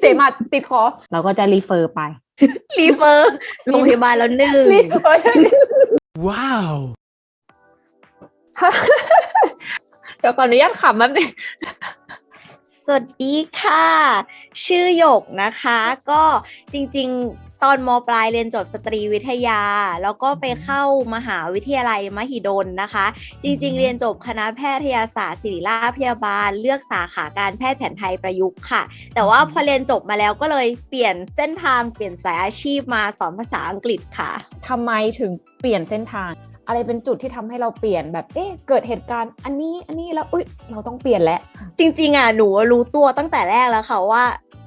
เสมาติดคอเราก็จะรีเฟอร์ไป รีเฟอร์โรงพยาบาลแล้วหนึ่งรีเฟอร์ Wow. เดี๋ยวก่อนอนุญาตขำแป๊บนึงสวัสดีค่ะ ชื่อหยกนะคะ ก็จริง ๆ ตอนมปลายเรียนจบสตรีวิทยา แล้วก็ไปเข้ามหาวิทยาลัยมหิดลนะคะ จริง ๆ เรียนจบคณะแพทยศาสตร์ศิริราชพยาบาล เลือกสาขาการแพทย์แผนไทยประยุกต์ค่ะ แต่ว่าพอเรียนจบมาแล้วก็เลยเปลี่ยนเส้นทางเปลี่ยนสายอาชีพมาสอนภาษาอังกฤษค่ะทำไมถึงเปลี่ยนเส้นทาง อะไรเป็นจุดที่ทำให้เราเปลี่ยนแบบเอ๊ะเกิดเหตุการณ์อันนี้อันนี้แล้วอุ้ยเราต้องเปลี่ยนแล้วจริงๆอะหนูรู้ตัวตั้งแต่แรกแล้วค่ะว่า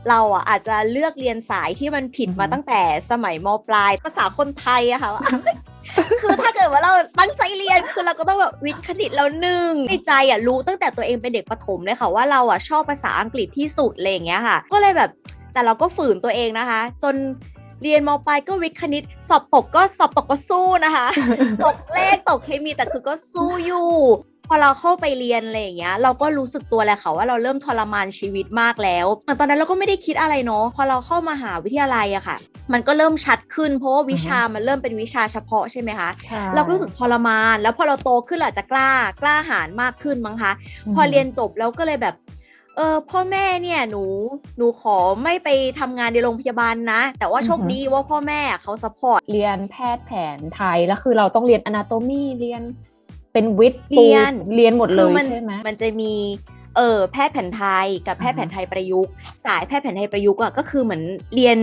เราอะอาจจะเลือกเรียนสายที่มันผิดมาอือฮึตั้งแต่สมัยมปลาย ภาษาคนไทยอะค่ะว่าคือถ้าเกิดว่าเราตั้งใจเรียนคือเราก็ต้องแบบวิทย์คณิตแล้วหนึ่งในใจอะรู้ตั้งแต่ตัวเองเป็นเด็กประถมเลยค่ะว่าเราอะชอบภาษาอังกฤษที่สุดอะไรอย่างเงี้ยค่ะ ก็เลยแบบแต่เราก็ฝืนตัวเองนะคะ จนเรียนมปลายก็วิทย์คณิต สอบตกก็สอบตกก็สู้นะคะ ตกเลขตกเคมีแต่คือก็สู้อยู่ พอเราเข้าไปเรียนอะไรอย่างเงี้ยเราก็รู้สึกตัวแหละค่ะว่าเราเริ่มทรมานชีวิตมากแล้วแต่ตอนนั้นเราก็ไม่ได้คิดอะไรเนาะพอเราเข้ามาหาวิทยาลัยอะค่ะ มันก็เริ่มชัดขึ้น เพราะว่าวิชามันเริ่มเป็นวิชาเฉพาะใช่ไหมคะเราก็รู้สึกทรมาน แล้วพอเราโตขึ้นเราอาจจะกล้ากล้าหาญมากขึ้นมั้งคะพอเรียนจบแล้วก็เลยแบบเออพ่อแม่เนี่ยหนูหนูขอไม่ไปทำงานในโรงพยาบาลนะ แต่ว่าโชคดีว่าพ่อแม่เขาสปอร์ตเรียนแพทย์แผนไทยแล้วคือเราต้องเรียนอนาโตมีเรียน เป็นวิทย์เรียนปูเรียนหมดเลยคือมันใช่ไหมมันจะมีเออแพทย์แผนไทยกับแพทย์แผนไทยประยุกต์ สายแพทย์แผนไทยประยุกต์อะก็คือเหมือนเรียน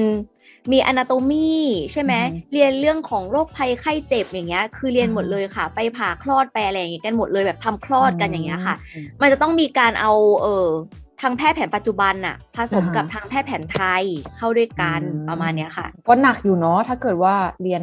มีอนาโตมีใช่ไหมเรียนเรื่องของโรคภัยไข้เจ็บอย่างเงี้ยคือเรียนหมดเลยค่ะ ไปผ่าคลอดไปอะไรอย่างเงี้ยกันหมดเลยแบบทำคลอดกันอย่างเงี้ยค่ะอืมมันจะต้องมีการเอาเออทางแพทย์แผนปัจจุบันน่ะผสมอ่าฮะกับทางแพทย์แผนไทยเข้าด้วยกันอืมประมาณเนี้ยค่ะ ก็หนักอยู่เนาะถ้าเกิดว่าเรียน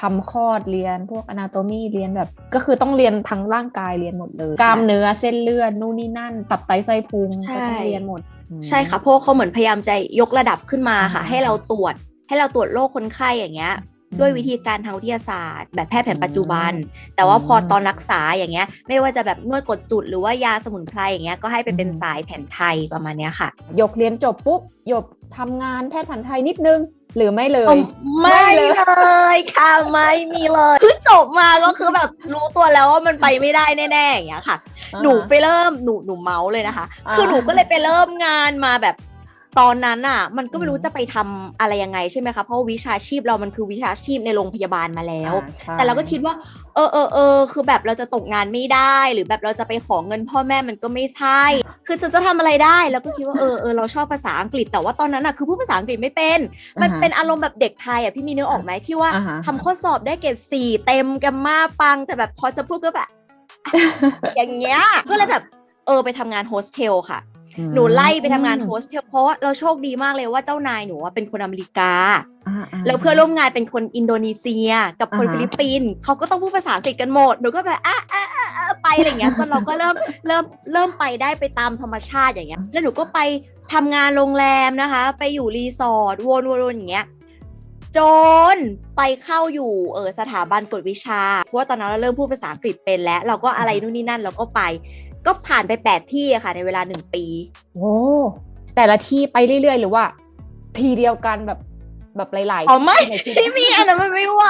ทำคลอดเรียนพวกอนาโตมีเรียนแบบ ก็คือต้องเรียนทั้งร่างกายเรียนหมดเลย กล้ามเนื้อเส้นเลือดนู่นนี่นั่นตับไตไส้พุงใช่ก็ต้องเรียนหมดอืมใช่ค่ะเพราะว่าเขาเหมือนพยายามจะยกระดับขึ้นมาค่ะอ่าให้เราตรวจ ให้เราตรวจโรคคนไข้อย่างเงี้ยอืมด้วยวิธีการทางวิทยาศาสตร์ แบบแพทย์แผนปัจจุบันอืมแต่ว่าพออมตอนรักษาอย่างเงี้ย ไม่ว่าจะแบบนวดกดจุดหรือว่ายาสมุนไพรอย่างเงี้ยก็ให้ไปเป็นอืมสายแผนไทยประมาณเนี้ยค่ะหยกเรียนจบปุ๊บหยกทำงานแพทย์แผนไทยนิดนึง หรือไม่เลย ไม่เลยค่ะไม่มีเลยคือจบมาก็คือแบบรู้ตัวแล้วว่ามันไปไม่ได้แน่ๆอย่างเงี้ยค่ะ หนูไปเริ่มหนูหนูเมาส์เลยนะคะอ่าคือหนูก็เลยไปเริ่มงานมาแบบตอนนั้นอะ มันก็ไม่รู้อืมจะไปทำอะไรยังไงใช่ไหมคะเพราะว่าวิชาชีพเรามันคือวิชาชีพในโรงพยาบาลมาแล้วอ่าใช่แต่เราก็คิดว่า เออเออเออคือแบบเราจะตกงานไม่ได้ หรือแบบเราจะไปขอเงินพ่อแม่มันก็ไม่ใช่ คือจะจะทำอะไรได้แล้วก็คิดว่าเออเออเราชอบภาษาอังกฤษแต่ว่าตอนนั้นอะคือพูดภาษาอังกฤษไม่เป็น มันอ่าฮะเป็นอารมณ์แบบเด็กไทยอะพี่มีนึกออกไหมที่ว่าอ่าฮะทำข้อสอบได้เกรดสี่เต็มแกมมาปัง แต่แบบพอจะพูดก็แบบอย่างเงี้ยก็เลยแบบเออไปทำงานโฮสเทลค่ะ หนูไล่ไปทำงานโฮสเทลเพราะว่าเราโชคดีมากเลยว่าเจ้านายหนูอะเป็นคนอเมริกาอ่าๆแล้วเพื่อนร่วมงานเป็นคนอินโดนีเซีย กับคนอ่าฮะฟิลิปปินส์เขาก็ต้องพูดภาษาอังกฤษกันหมดหนูก็แบบอะอะอะอะไปอะไรอย่างเงี้ยจนเราก็เริ่มเริ่มเริ่มไปได้ไปตามธรรมชาติอย่างเงี้ย แล้วหนูก็ไปทำงานโรงแรมนะคะ ไปอยู่รีสอร์ทวนวนๆอย่างเงี้ยจนไปเข้าอยู่เออสถาบันกวดวิชาเพราะว่าตอนนั้นเราเริ่มพูดภาษาอังกฤษเป็นแล้ว เราก็อะไรนู่นนี่นั่นเราก็ไป ก็ผ่านไปแปดที่อะค่ะ ในเวลาหนึ่งปี โอ้แต่ละที่ไปเรื่อยๆ หรือว่า ทีเดียวกันแบบแบบหลายๆอ๋อไม่ที่ในที่ไม่มีอันนั้นมันไม่ไหว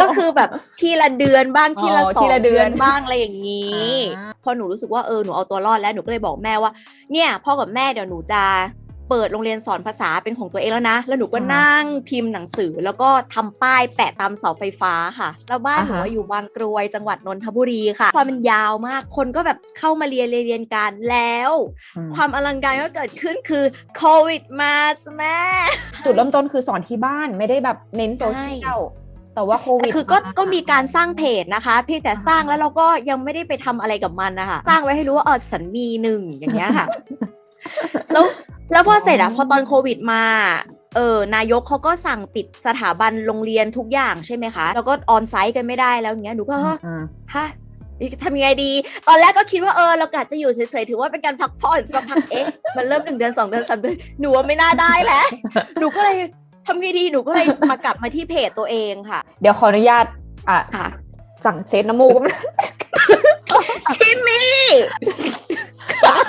ก็คือแบบทีละเดือนบ้างทีละอ๋อสอทีงละเดืเดืออนนบ้างอะไรอย่างนี้อ่าพอหนูรู้สึกว่าเออหนูเอาตัวรอดแล้วหนูก็เลยบอกแม่ว่า เนี่ยพ่อกับแม่เดี๋ยวหนูจะ เปิดโรงเรียนสอนภาษาเป็นของตัวเองแล้วนะ แล้วหนูก็นั่งพิมพ์หนังสือ แล้วก็ทำป้ายแปะตามเสาไฟฟ้าค่ะ แล้วบ้านหนูอะอยู่บางกรวยจังหวัดนนทบุรีค่ะ ความมันยาวมาก คนก็แบบเข้ามาเรียนเรียนเรียนกันแล้วอืมความอลังการก็เกิดขึ้นคือโควิดมาจ้ะแม่จุดเริ่มต้นคือสอนที่บ้านไม่ได้แบบเน้นโซเชียลแต่ว่าโควิดคือก็มาก็มีการสร้างเพจนะคะเพียงแต่สร้างแล้วเราก็ยังไม่ได้ไปทำอะไรกับมันนะคะสร้างไว้ให้รู้ว่าเออสันมีหนึ่งอย่างเงี้ยค่ะแล้ว แล้วพอเสร็จอะพอตอนโควิดมา เออนายกเขาก็สั่งปิดสถาบันโรงเรียนทุกอย่างใช่ไหมคะ แล้วก็ออนไซต์กันไม่ได้แล้วอย่างเงี้ย หนูก็เฮ้ยอ่าฮะทำยังไงดี ตอนแรกก็คิดว่าเออเรากะจะอยู่เฉยๆ ถือว่าเป็นการพักผ่อนสักพักเอ๊ะ มันเริ่มหนึ่งเดือนสองเดือนสามเดือน หนูว่าไม่น่าได้แล้ว หนูก็เลยทำไงดี หนูก็เลยมากลับมาที่เพจตัวเองค่ะ เดี๋ยวขออนุญาตอะค่ะสั่งเช็ดน้ำมูกพี่มี่แ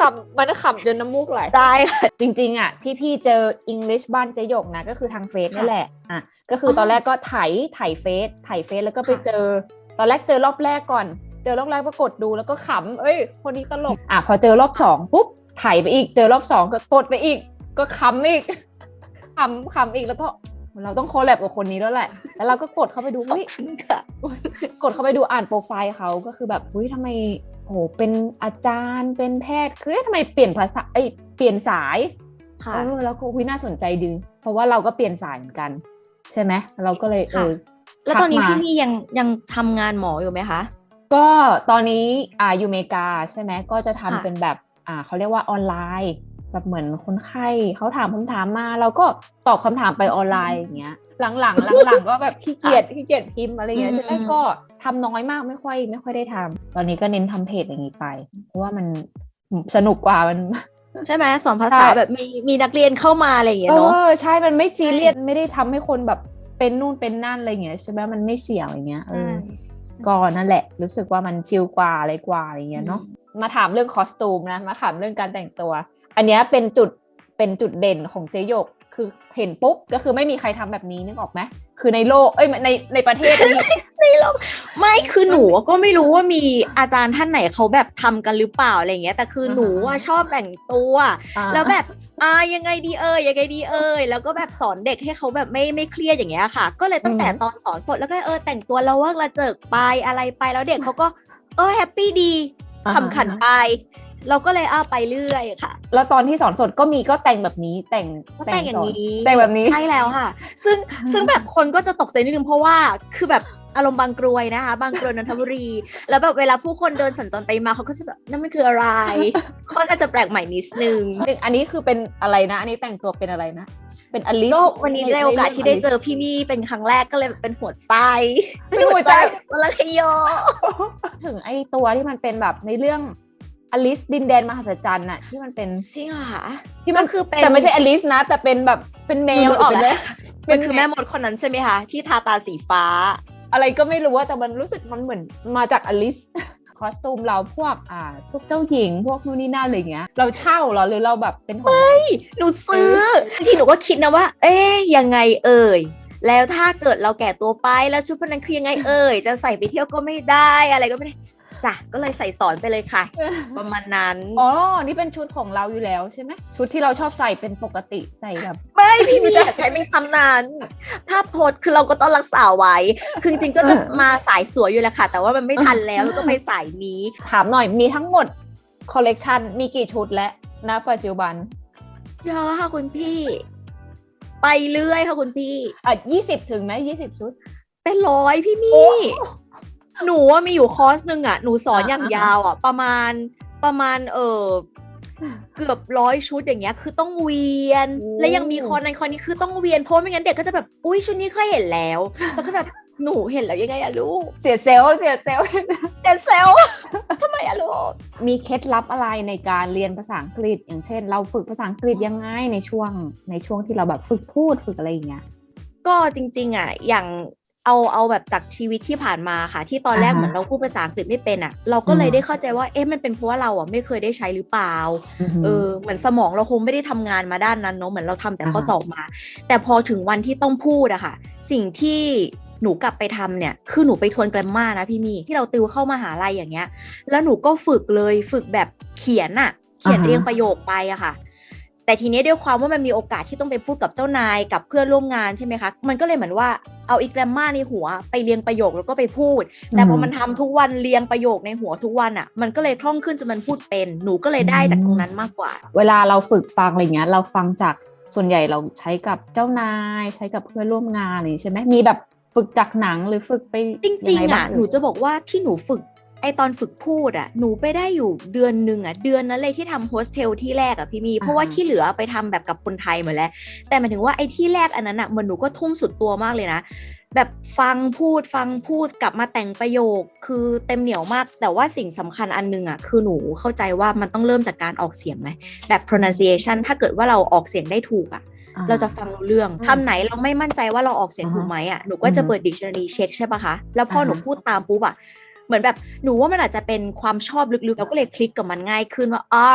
ล้วก็สำมันขำจนน้ำมูกไหลได้ค่ะจริงๆอะที่พี่เจอ English บ้านเจหยกนะก็คือทางเฟซนี่แหละอะก็คือออตอนแรกก็ไถไถเฟซไถเฟซแล้วก็ไปค่ะเจอ ตอนแรกเจอรอบแรกก่อน เจอรอบแรกปรากฏดูแล้วก็ขำเอ้ย คนนี้ตลกอะพอเจอรอบสองปุ๊บไถไปอีก เจอรอบสองก็กดไปอีก ก็ขำอีกขำขำอีกแล้วก็ เราต้องโคแลบกับคนนี้แล้วแหละ แล้วเราก็กดเข้าไปดูเฮ้ยค่ะกดเข้าไปดูอ่านโปรไฟล์เขาก็คือแบบเฮ้ยทำไมโหเป็นอาจารย์เป็นแพทย์คือเอ๊ะทำไมเปลี่ยนภาษาเอ้ยเปลี่ยนสายค่ะเออแล้วก็คุยน่าสนใจดี เพราะว่าเราก็เปลี่ยนสายเหมือนกัน ใช่ไหมเราก็เลยเอค่ะอแล้วตอนนี้ทักมาพี่มี่ยังยังทำงานหมออยู่ไหมคะ ก็ตอนนี้อ่าอยู่อเมริกาใช่ไหมก็จะทำค่ะเป็นแบบอ่าเขาเรียกว่าออนไลน์ แบบเหมือนคนไข้เขาถามคำถามมา เราก็ตอบคำถามไปออนไลน์อย่างเงี้ย หลังๆหลังๆก็แบบขี้เกียจขี้เกียจพิมพ์อะไรเงี้ยอืมใช่ไหมก็ทำน้อยมากไม่ค่อย ไม่ค่อยได้ทำตอนนี้ก็เน้นทำเพจอย่างนี้ไป เพราะว่ามันสนุกกว่ามันใช่ไหมสอนภาษาใช่แบบมีมีนักเรียนเข้ามาอะไรอย่างเงี้ยเอเนาะอใช่มันไม่ซีเรียสไม่ได้ทำให้คนแบบเป็นนู่นเป็นนั่นอะไรเงี้ยใช่ไหมมันไม่เสี่ยงอะไรเงี้ยเออก็นั่นแหละ รู้สึกว่ามันชิลกว่าอะไรกว่าอะไรเงี้ยเนาะมาถามเรื่องคอสตูมนะมาถามเรื่องการแต่งตัว อันเนี้ยเป็นจุดเป็นจุดเด่นของเจหยกคือเห็นปุ๊บก็คือไม่มีใครทำแบบนี้นึกออกไหมคือในโลกเอ้ยในในประเทศนี้ไม่คือหนูก็ไม่รู้ว่ามีอาจารย์ท่านไหนเขาแบบทำกันหรือเปล่าอะไรอย่างเงี้ย แต่คือหนูว่าชอบแต่งตัวอ่าแล้วแบบอ่ายังไงดีเอ่ยยังไงดีเอ่ยแล้วก็แบบสอนเด็กให้เขาแบบไม่ไม่เครียดอย่างเงี้ยค่ะ ก็เลยตั้งแต่อืมตอนสอนสดแล้วก็เออแต่งตัวละเวิร์กละเจิกไปอะไรไปแล้วเด็กเขาก็ เออแฮปปี้ดีอ่าขำขันไป เราก็เลยเอาไปเรื่อยค่ะ แล้วตอนที่สอนสดก็มีก็แต่งแบบนี้แต่งก็แต่งอย่างสนี้ แต่งแบบนี้ใช่แล้วค่ะ ซึ่งซึ่งแบบคนก็จะตกใจนิดนึงเพราะว่าคือแบบอารมณ์บางกรวยนะคะ บางกรวยนนทบุรี แล้วแบบเวลาผู้คนเดินสัญจรไปมาเขาก็จะแบบนั่นมันคืออะไรค่อนข้างจะแปลกใหม่นิดนึงหนึ่งอันนี้คือเป็นอะไรนะ อันนี้แต่งตัวเป็นอะไรนะเป็นอลิสก็วันนี้ได้โอกาสที่ได้เจอพี่มี่เป็นครั้งแรกก็เลยแบบเป็นหัวใจเป็นหัวใจวลาคโยถึงไอตัวที่มันเป็นแบบในเรื่อง อลิสดินแดนมหัศจรรย์น่ะที่มันเป็นจริงเหรอคะที่มันก็คือเป็นแต่ไม่ใช่อลิสนะ แต่เป็นแบบเป็นแมวหนูนึกออกหรืแล้วเป็มันคือแม่มดคนนั้นใช่ไหมคะ ที่ทาตาสีฟ้า อะไรก็ไม่รู้ว่าแต่มันรู้สึกมันเหมือนมาจากอลิสคอสตูมเราพวกอ่าพวกเจ้าหญิงพวกนู่นนี่นั่นอะไรเงี้ย เราเช่าเหรอหรือเราแบบเป็นของเราหนูซื้อบางทีหนูก็คิดนะว่า เอ๊ยยังไงเอ่ยแล้วถ้าเกิดเราแก่ตัวไปแล้วชุดพวกนั้นคือยังไงเอ่ยจะใส่ไปเที่ยวก็ไม่ได้อะไรก็ไม่ได้ จ้ะก็เลยใส่สอนไปเลยค่ะ ประมาณนั้นอ๋อนี่เป็นชุดของเราอยู่แล้วใช่ไหมชุดที่เราชอบใส่เป็นปกติใส่แบบไม่พี่มีอย่าใช้เป็นคำนั้นถ้าโพสต์คือเราก็ต้องรักษาไว้คือจริงๆก็จะมาสายสวยอยู่แหละค่ะ แต่ว่ามันไม่ทันแล้วแล้วก็ไปสายนี้ ถามหน่อยมีทั้งหมดคอลเลกชันมีกี่ชุดและนะปัจจุบันเยอะค่ะคุณพี่ ไปเรื่อยค่ะคุณพี่อะยี่สิบถึงไหมยี่สิบชุด เป็นร้อยพี่โอ้มี่ หนูว่ามีอยู่คอร์สหนึ่งอะ หนูสอนอ่าอย่างยาวอะ ประมาณประมาณเออเกือบร้อยชุดอย่างเงี้ย คือต้องเวียน และยังมีคอร์สนั้นคอร์สนี้คือต้องเวียนเพราะไม่งั้นเด็กก็จะแบบอุ้ยชุดนี้เคยเห็นแล้วแล้วก็แบบหนูเห็นแล้วยังไงอะลูก เสียเซลลเสียเซลลเด็ดเซลทำไมอะลูก มีเคล็ดลับอะไรในการเรียนภาษาอังกฤษ อย่างเช่น เราฝึกภาษาอังกฤษยังไงในช่วงในช่วงที่เราแบบฝึกพูดฝึกอะไรอย่างเงี้ยก็จริงๆอะอย่าง เอาเอาแบบจากชีวิตที่ผ่านมาค่ะ ที่ตอนแรกอ่าฮะเหมือนเราพูดภาษาอังกฤษไม่เป็นอะ เราก็เลยอืมได้เข้าใจว่าเอ๊ะมันเป็นเพราะว่าเราอะไม่เคยได้ใช้หรือเปล่าเออเหมือนสมองเราคงไม่ได้ทำงานมาด้านนั้นเนาะเหมือนเราทำแต่ข้ออ่าฮะสอบมา แต่พอถึงวันที่ต้องพูดอะค่ะ สิ่งที่หนูกลับไปทำเนี่ยคือหนูไปทวนแกรมมานะพี่มีที่เราติวเข้ามาหาลัยอย่างเงี้ย แล้วหนูก็ฝึกเลยฝึกแบบเขียนอะเขียนอ่าฮะเรียงประโยคไปอะค่ะ แต่ทีนี้ด้วยความว่ามันมีโอกาสที่ต้องไปพูดกับเจ้านายกับเพื่อนร่วมงานใช่ไหมคะ มันก็เลยเหมือนว่าเอาอีกแกรมมาในหัวไปเรียงประโยคแล้วก็ไปพูด แต่พอมันทำทุกวันเรียงประโยคในหัวทุกวันอะมันก็เลยคล่องขึ้นจนมันพูดเป็น หนูก็เลยได้จากตรงนั้นมากกว่า เวลาเราฝึกฟังอะไรเงี้ยเราฟังจากส่วนใหญ่เราใช้กับเจ้านาย ใช้กับเพื่อนร่วมงานอะไรอย่างงี้ใช่ไหมมีแบบฝึกจากหนังหรือฝึกไปจริงยัไๆอะบ้าหนูจะบอกว่าที่หนูฝึก ไอตอนฝึกพูดอะหนูไปได้อยู่เดือนหนึ่งอะเดือนนั้นเลยที่ทำโฮสเทลที่แรกอะพี่มี เพราะว่าที่เหลือไปทำแบบกับคนไทยหมดแล้ว แต่หมายถึงว่าไอที่แรกอันนั้นอะเหมันหนูก็ทุ่มสุดตัวมากเลยนะ แบบฟังพูดฟังพูดกลับมาแต่งประโยคคือเต็มเหนียวมาก แต่ว่าสิ่งสำคัญอันหนึงอะคือหนูเข้าใจว่ามันต้องเริ่มจากการออกเสียงไหมแบบ pronunciation ถ้าเกิดว่าเราออกเสียงได้ถูกอะอ่เราจะฟังรู้เรื่องอืมคำไหนเราไม่มั่นใจว่าเราออกเสียงอ่าฮะถูกไหมอะหนูก็จะอืมเปิด dictionary เช็คใช่ปะคะ แล้วพออ่าฮะหนูพูดตามปุ๊บอะ เหมือนแบบหนูว่ามันอาจจะเป็นความชอบลึกๆเราก็เลยคลิกกับมันง่ายขึ้นว่าอ๋อ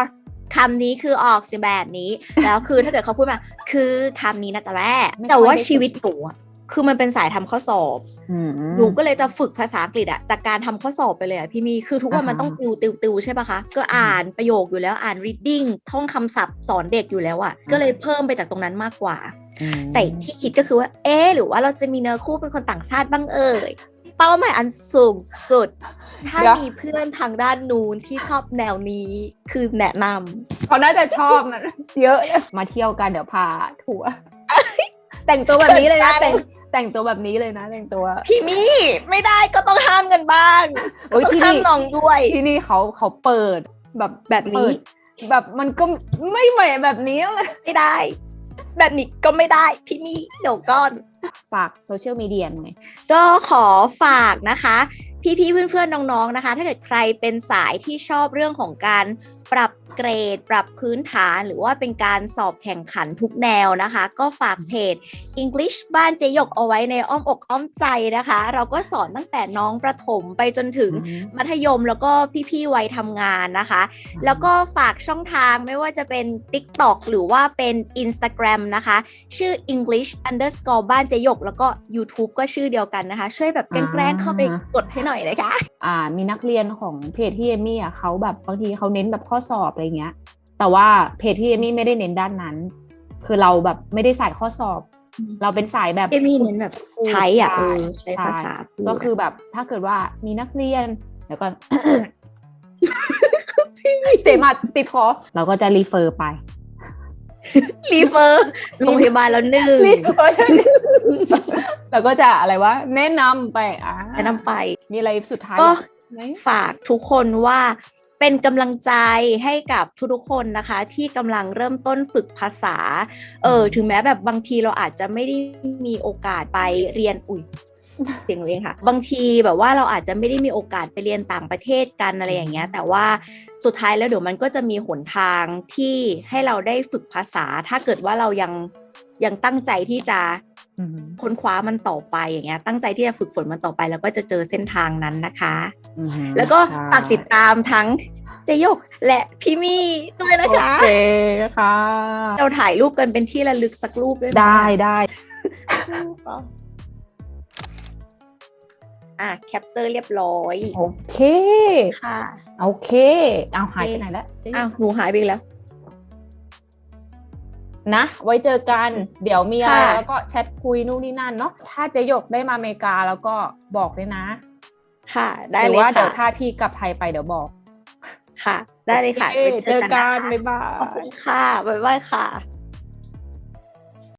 คำนี้คือออกเสียงแบบนี้ แล้วคือถ้าเกิดเขาพูดมา คือคำนี้นะจ๊ะแม่ไม่ค่อยแต่ว่าได้ชีวิตหนูอะคือมันเป็นสายทำข้อสอบอืมหนูก็เลยจะฝึกภาษาอังกฤษอะจากการทำข้อสอบไปเลยอะพี่มีคือทุกวันอ่าฮะมันต้องติวติวติวใช่ปะคะ ก็อ่านประโยคอยู่แล้วอ่าน reading ท่องคำศัพท์สอนเด็กอยู่แล้วอะก็เลยเพิ่มไปจากตรงนั้นมากกว่าอืมแต่ที่คิดก็คือว่า เอ๊ะหรือว่าเราจะมีเนื้อคู่เป็นคนต่างชาติบ้างเอ่ย เป้าหมายอันสูงสุด ถ้ามีเพื่อนทางด้านนู้นที่ชอบแนวนี้คือแนะนำเขาน่าจะชอบนะเยอะ มาเที่ยวกันเดี๋ยวพาทัวร์แต่งตัวแบบนี้เลยนะแต่งแต่งตัวแบบนี้เลยนะ แต่งตัว พี่มี่ไม่ได้ก็ต้องห้ามกันบ้างโอ้ยต้องที่ห้ามนี่น้องด้วย ที่นี่เขาเขาเปิดแบบแบบนี้เปิดแบบมันก็ไม่ใหม่แบบนี้เลยไม่ได้ แบบนี้ก็ไม่ได้พี่มี่เดี๋ยวก่อน ฝากโซเชียลมีเดียหน่อย ก็ขอฝากนะคะ พี่ๆเพื่อนๆน้องๆนะคะ ถ้าเกิดใครเป็นสายที่ชอบเรื่องของการ ปรับเกรด ปรับพื้นฐานหรือว่าเป็นการสอบแข่งขันทุกแนวนะคะ ก็ฝากเพจ English บ้านเจยกเอาไว้ในอ้อมอกอ้อมใจนะคะ เราก็สอนตั้งแต่น้องประถมไปจนถึงมัธยมแล้วก็พี่ๆวัยทำงานนะคะ แล้วก็ฝากช่องทางไม่ว่าจะเป็น TikTok หรือว่าเป็น Instagram นะคะ ชื่อ English underscore บ้านเจยก แล้วก็ YouTube ก็ชื่อเดียวกันนะคะ ช่วยแบบแกล้งๆเข้าไปกดให้หน่อยนะคะ อ่ามีนักเรียนของเพจที่เอมี่อะเขาแบบบางทีเขาเน้นแบบข้อสอบอะไรเงี้ย แต่ว่าเพจที่เอมี่ไม่ได้เน้นด้านนั้น คือเราแบบไม่ได้ใส่ข้อสอบอืมเราเป็นสายแบบเอมี่เน้นแบบใช้อะเออใช้ใช่ภาษาพูดก็คือแบบถ้าเกิดว่ามีนักเรียนเดี๋ยวก่อนเสมาติดคอเราก็จะรีเฟอร์ไปรีเฟอร์โรงพยาบาลแล้วหนึ่งรีเฟอร์แล้วก็จะอะไรวะแนะนำไปอ่าแนะนำไป มีอะไรสุดท้ายก็ไหมฝากทุกคนว่า เป็นกำลังใจให้กับทุกๆคนนะคะ ที่กำลังเริ่มต้นฝึกภาษา เออถึงแม้แบบบางทีเราอาจจะไม่ได้มีโอกาสไปเรียนอุ้ยเสียงหนูเองค่ะ บางทีแบบว่าเราอาจจะไม่ได้มีโอกาสไปเรียนต่างประเทศกันอะไรอย่างเงี้ย แต่ว่าสุดท้ายแล้วเดี๋ยวมันก็จะมีหนทางที่ให้เราได้ฝึกภาษา ถ้าเกิดว่าเรายัง ยังตั้งใจที่จะอืมค้นคว้ามันต่อไปอย่างเงี้ย ตั้งใจที่จะฝึกฝนมันต่อไป แล้วก็จะเจอเส้นทางนั้นนะคะอืมแล้วก็ใช่ฝากติดตามทั้งเจยกและพี่มี่ด้วยนะโอคะเคค่ะ เราถ่ายรูปกันเป็นที่ระลึกสักรูปด้วยหมได้ได้อะแคปเจอร์เรียบร้อย โอเค ค่ะ โอเค เอาหายไปไหนแล้วเจ๊อ้าวหนูหายไปอีกแล้ว นะ ไว้เจอกัน เดี๋ยวมีอะไรค่ะแล้วก็แชทคุยนู่นนี่นั่นเนาะถ้าเจหยกได้มาอเมริกาแล้วก็บอกเลยนะ ค่ะ ได้หรืเลยว่าเดี๋ยวค่ะถ้าพี่กลับไทยไปเดี๋ยวบอก ค่ะ ได้เลยค่ะโอไปเจอกันนะคะบ๊ายบาขอบยคุณค่ะบ๊ายบายค่ะ